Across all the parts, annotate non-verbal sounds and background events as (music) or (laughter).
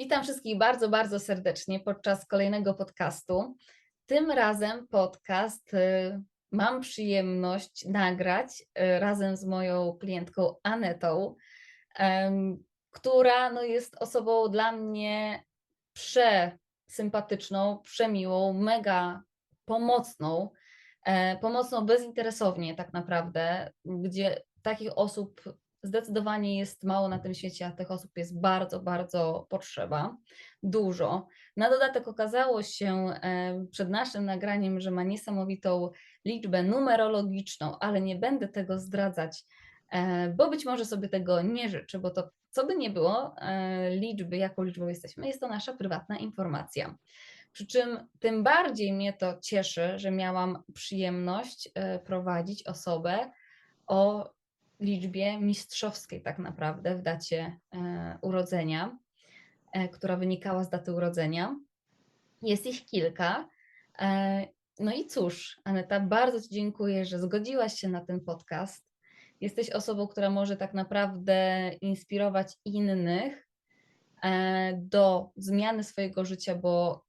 Witam wszystkich bardzo, bardzo serdecznie podczas kolejnego podcastu. Tym razem podcast y, mam przyjemność nagrać y, razem z moją klientką Anetą, która no, jest osobą dla mnie przesympatyczną, przemiłą, mega pomocną, e, pomocną bezinteresownie tak naprawdę, gdzie takich osób zdecydowanie jest mało na tym świecie, a tych osób jest bardzo, bardzo potrzeba, dużo. Na dodatek okazało się e, przed naszym nagraniem, że ma niesamowitą liczbę numerologiczną, ale nie będę tego zdradzać, e, bo być może sobie tego nie życzę, bo to co by nie było, e, liczby, jaką liczbą jesteśmy, jest to nasza prywatna informacja. Przy czym tym bardziej mnie to cieszy, że miałam przyjemność prowadzić osobę o liczbie mistrzowskiej tak naprawdę w dacie e, urodzenia, e, która wynikała z daty urodzenia. Jest ich kilka. E, no i cóż, Aneta, bardzo Ci dziękuję, że zgodziłaś się na ten podcast. Jesteś osobą, która może tak naprawdę inspirować innych do zmiany swojego życia, bo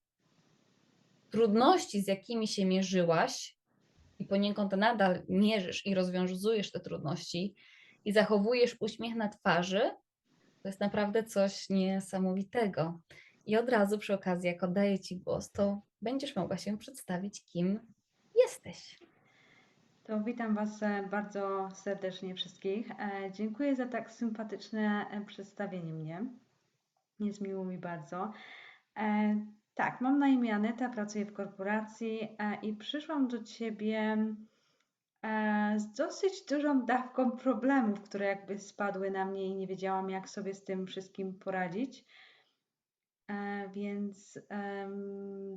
trudności, z jakimi się mierzyłaś, i poniekąd nadal mierzysz i rozwiązujesz te trudności i zachowujesz uśmiech na twarzy, to jest naprawdę coś niesamowitego. I od razu przy okazji, jak oddaję Ci głos, to będziesz mogła się przedstawić, kim jesteś. To witam Was e, bardzo serdecznie wszystkich. E, dziękuję za tak sympatyczne e, przedstawienie mnie. Jest miło mi bardzo. Tak, mam na imię Aneta, pracuję w korporacji e, i przyszłam do Ciebie e, z dosyć dużą dawką problemów, które jakby spadły na mnie i nie wiedziałam, jak sobie z tym wszystkim poradzić. E, więc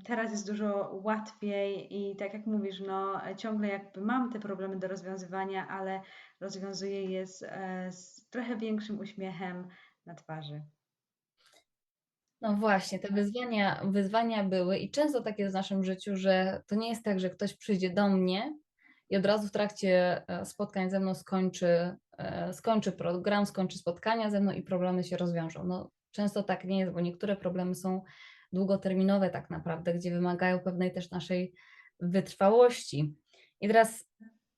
teraz jest dużo łatwiej i tak jak mówisz, no ciągle jakby mam te problemy do rozwiązywania, ale rozwiązuję je z, z trochę większym uśmiechem na twarzy. No właśnie, te wyzwania, wyzwania były i często tak jest w naszym życiu, że to nie jest tak, że ktoś przyjdzie do mnie i od razu w trakcie e, spotkań ze mną skończy, e, skończy program, skończy spotkania ze mną i problemy się rozwiążą. No, często tak nie jest, bo niektóre problemy są długoterminowe tak naprawdę, gdzie wymagają pewnej też naszej wytrwałości. I teraz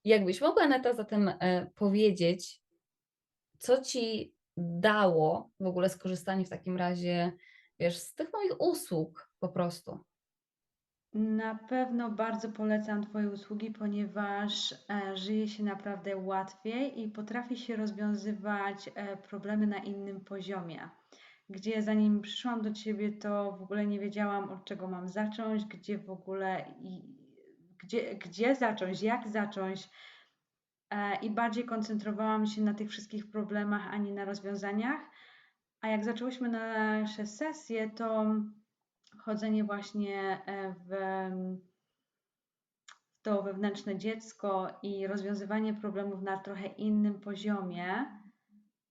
jakbyś mogła Neta zatem e, powiedzieć, co ci dało w ogóle skorzystanie w takim razie wiesz, z tych moich usług po prostu. Na pewno bardzo polecam Twoje usługi, ponieważ e, żyje się naprawdę łatwiej i potrafi się rozwiązywać e, problemy na innym poziomie. Gdzie zanim przyszłam do Ciebie, to w ogóle nie wiedziałam, od czego mam zacząć, gdzie w ogóle i gdzie, gdzie zacząć, jak zacząć. E, I bardziej koncentrowałam się na tych wszystkich problemach, a nie na rozwiązaniach. A jak zaczęłyśmy nasze sesje, to chodzenie właśnie e, w, w to wewnętrzne dziecko i rozwiązywanie problemów na trochę innym poziomie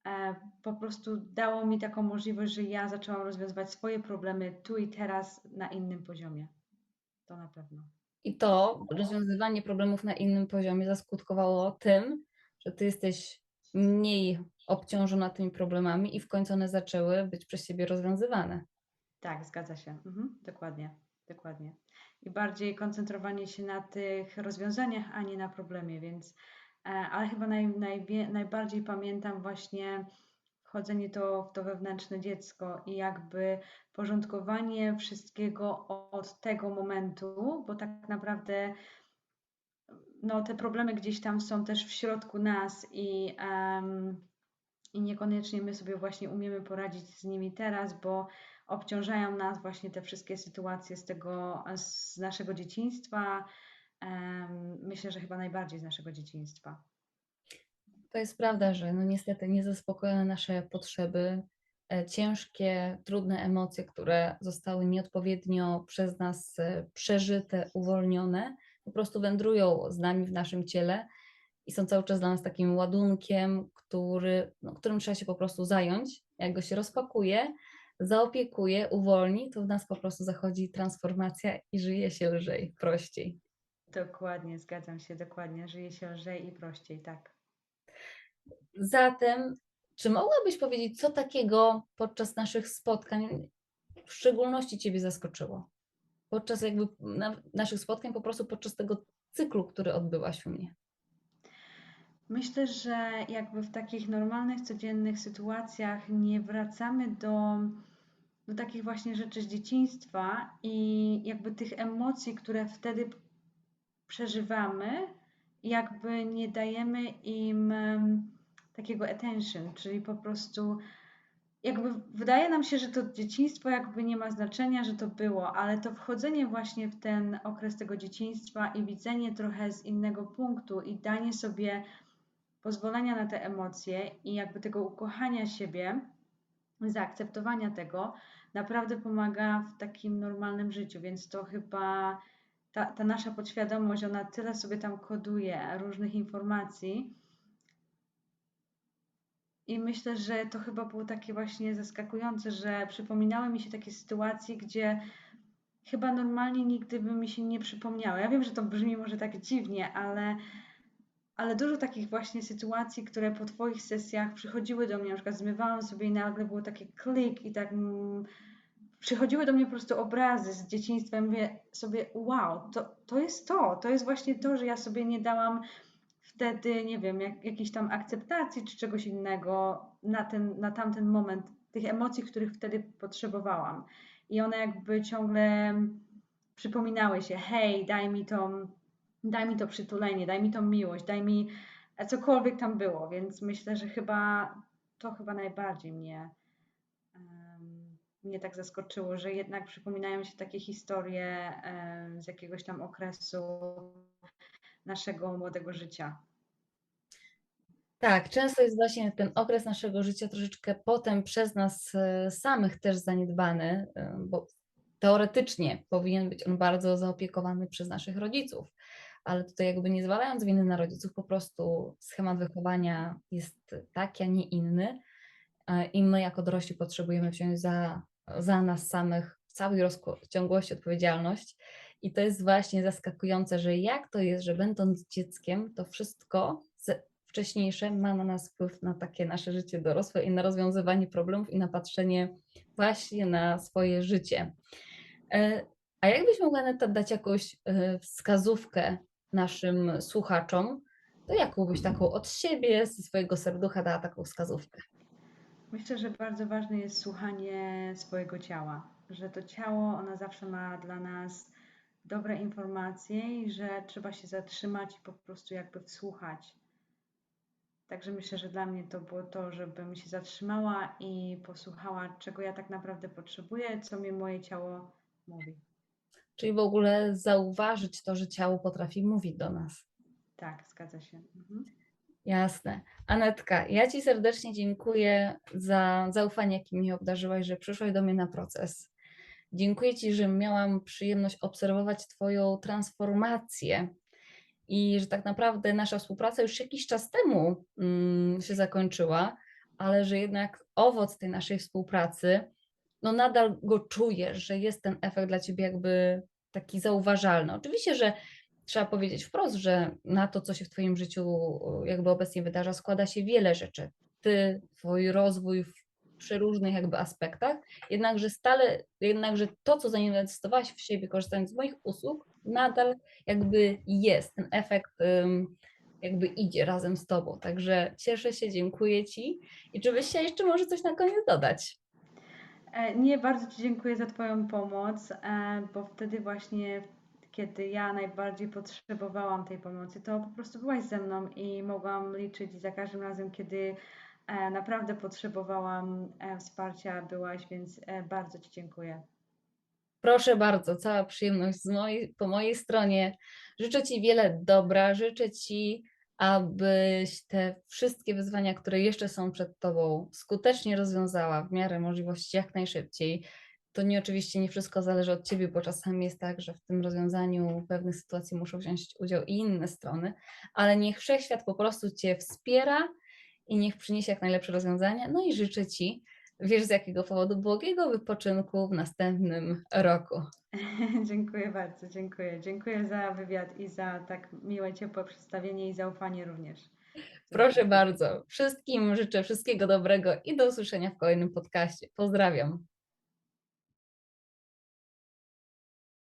e, po prostu dało mi taką możliwość, że ja zaczęłam rozwiązywać swoje problemy tu i teraz na innym poziomie. To na pewno. I to rozwiązywanie problemów na innym poziomie zaskutkowało tym, że ty jesteś mniej obciążona tymi problemami i w końcu one zaczęły być przez siebie rozwiązywane. Tak, zgadza się. Mhm, dokładnie, dokładnie. I bardziej koncentrowanie się na tych rozwiązaniach, a nie na problemie, więc e, ale chyba naj, naj, najbardziej pamiętam właśnie wchodzenie to w to wewnętrzne dziecko i jakby porządkowanie wszystkiego od tego momentu, bo tak naprawdę no, te problemy gdzieś tam są też w środku nas i, um, i niekoniecznie my sobie właśnie umiemy poradzić z nimi teraz, bo obciążają nas właśnie te wszystkie sytuacje z tego, z naszego dzieciństwa. Myślę, że chyba najbardziej z naszego dzieciństwa. To jest prawda, że no niestety niezaspokojone nasze potrzeby, e, ciężkie, trudne emocje, które zostały nieodpowiednio przez nas e, przeżyte, uwolnione, po prostu wędrują z nami w naszym ciele i są cały czas dla nas takim ładunkiem, który, no, którym trzeba się po prostu zająć. Jak go się rozpakuje, zaopiekuje, uwolni, to w nas po prostu zachodzi transformacja i żyje się lżej, prościej. Dokładnie, zgadzam się, dokładnie. Żyje się lżej i prościej, tak. Zatem, czy mogłabyś powiedzieć, co takiego podczas naszych spotkań w szczególności Ciebie zaskoczyło? Podczas jakby na, naszych spotkań, po prostu podczas tego cyklu, który odbyłaś u mnie. Myślę, że jakby w takich normalnych, codziennych sytuacjach nie wracamy do, do takich właśnie rzeczy z dzieciństwa i jakby tych emocji, które wtedy przeżywamy, jakby nie dajemy im takiego attention, czyli po prostu jakby wydaje nam się, że to dzieciństwo jakby nie ma znaczenia, że to było, ale to wchodzenie właśnie w ten okres tego dzieciństwa i widzenie trochę z innego punktu i danie sobie pozwolenia na te emocje i jakby tego ukochania siebie, zaakceptowania tego, naprawdę pomaga w takim normalnym życiu, więc to chyba ta, ta nasza podświadomość, ona tyle sobie tam koduje różnych informacji. I myślę, że to chyba było takie właśnie zaskakujące, że przypominały mi się takie sytuacje, gdzie chyba normalnie nigdy by mi się nie przypomniały. Ja wiem, że to brzmi może tak dziwnie, ale, ale dużo takich właśnie sytuacji, które po Twoich sesjach przychodziły do mnie, na przykład zmywałam sobie i nagle było takie klik i tak mm, przychodziły do mnie po prostu obrazy z dzieciństwa i mówię sobie, wow, to, to jest to, to jest właśnie to, że ja sobie nie dałam wtedy, nie wiem, jak, jakiejś tam akceptacji czy czegoś innego na, ten, na tamten moment, tych emocji, których wtedy potrzebowałam. I one jakby ciągle przypominały się, hej, daj mi tą, daj mi to przytulenie, daj mi tą miłość, daj mi cokolwiek tam było, więc myślę, że chyba to chyba najbardziej mnie mnie tak zaskoczyło, że jednak przypominają się takie historie z jakiegoś tam okresu naszego młodego życia. Tak, często jest właśnie ten okres naszego życia troszeczkę potem przez nas e, samych też zaniedbany, e, bo teoretycznie powinien być on bardzo zaopiekowany przez naszych rodziców, ale tutaj jakby nie zwalając winy na rodziców, po prostu schemat wychowania jest taki, a nie inny e, i my jako dorośli potrzebujemy wziąć za za nas samych w całej rozciągłości odpowiedzialność. I to jest właśnie zaskakujące, że jak to jest, że będąc dzieckiem, to wszystko wcześniejsze ma na nas wpływ na takie nasze życie dorosłe i na rozwiązywanie problemów i na patrzenie właśnie na swoje życie. E, a jakbyś mogła Neta dać jakąś e, wskazówkę naszym słuchaczom, to jaką byś taką od siebie, ze swojego serducha dała taką wskazówkę? Myślę, że bardzo ważne jest słuchanie swojego ciała, że to ciało, ono zawsze ma dla nas dobre informacje i że trzeba się zatrzymać i po prostu jakby wsłuchać. Także myślę, że dla mnie to było to, żebym się zatrzymała i posłuchała, czego ja tak naprawdę potrzebuję, co mi moje ciało mówi. Czyli w ogóle zauważyć to, że ciało potrafi mówić do nas. Tak, zgadza się. Mhm. Jasne. Anetka, ja Ci serdecznie dziękuję za zaufanie, jakim mi obdarzyłaś, że przyszłaś do mnie na proces. Dziękuję Ci, że miałam przyjemność obserwować Twoją transformację i że tak naprawdę nasza współpraca już jakiś czas temu mm, się zakończyła, ale że jednak owoc tej naszej współpracy, no nadal go czujesz, że jest ten efekt dla Ciebie jakby taki zauważalny. Oczywiście, że trzeba powiedzieć wprost, że na to, co się w Twoim życiu jakby obecnie wydarza, składa się wiele rzeczy. Ty, Twój rozwój w przeróżnych jakby aspektach, jednakże stale, jednakże to, co zainwestowałaś w siebie, korzystając z moich usług, nadal jakby jest, ten efekt jakby idzie razem z Tobą. Także cieszę się, dziękuję Ci. I czy byś chciała jeszcze może coś na koniec dodać? E, nie, bardzo Ci dziękuję za Twoją pomoc, e, bo wtedy właśnie kiedy ja najbardziej potrzebowałam tej pomocy, to po prostu byłaś ze mną i mogłam liczyć za każdym razem, kiedy e, naprawdę potrzebowałam wsparcia, byłaś, więc bardzo Ci dziękuję. Proszę bardzo, cała przyjemność mojej, po mojej stronie. Życzę Ci wiele dobra, życzę Ci, abyś te wszystkie wyzwania, które jeszcze są przed Tobą, skutecznie rozwiązała w miarę możliwości jak najszybciej to nie oczywiście nie wszystko zależy od ciebie, bo czasami jest tak, że w tym rozwiązaniu pewnych sytuacji muszą wziąć udział i inne strony, ale niech wszechświat po prostu cię wspiera i niech przyniesie jak najlepsze rozwiązania. No i życzę ci, wiesz z jakiego powodu, błogiego wypoczynku w następnym roku. (laughs) dziękuję bardzo, dziękuję. Dziękuję za wywiad i za tak miłe, ciepłe przedstawienie i zaufanie również. Proszę bardzo. Wszystkim życzę wszystkiego dobrego i do usłyszenia w kolejnym podcaście. Pozdrawiam.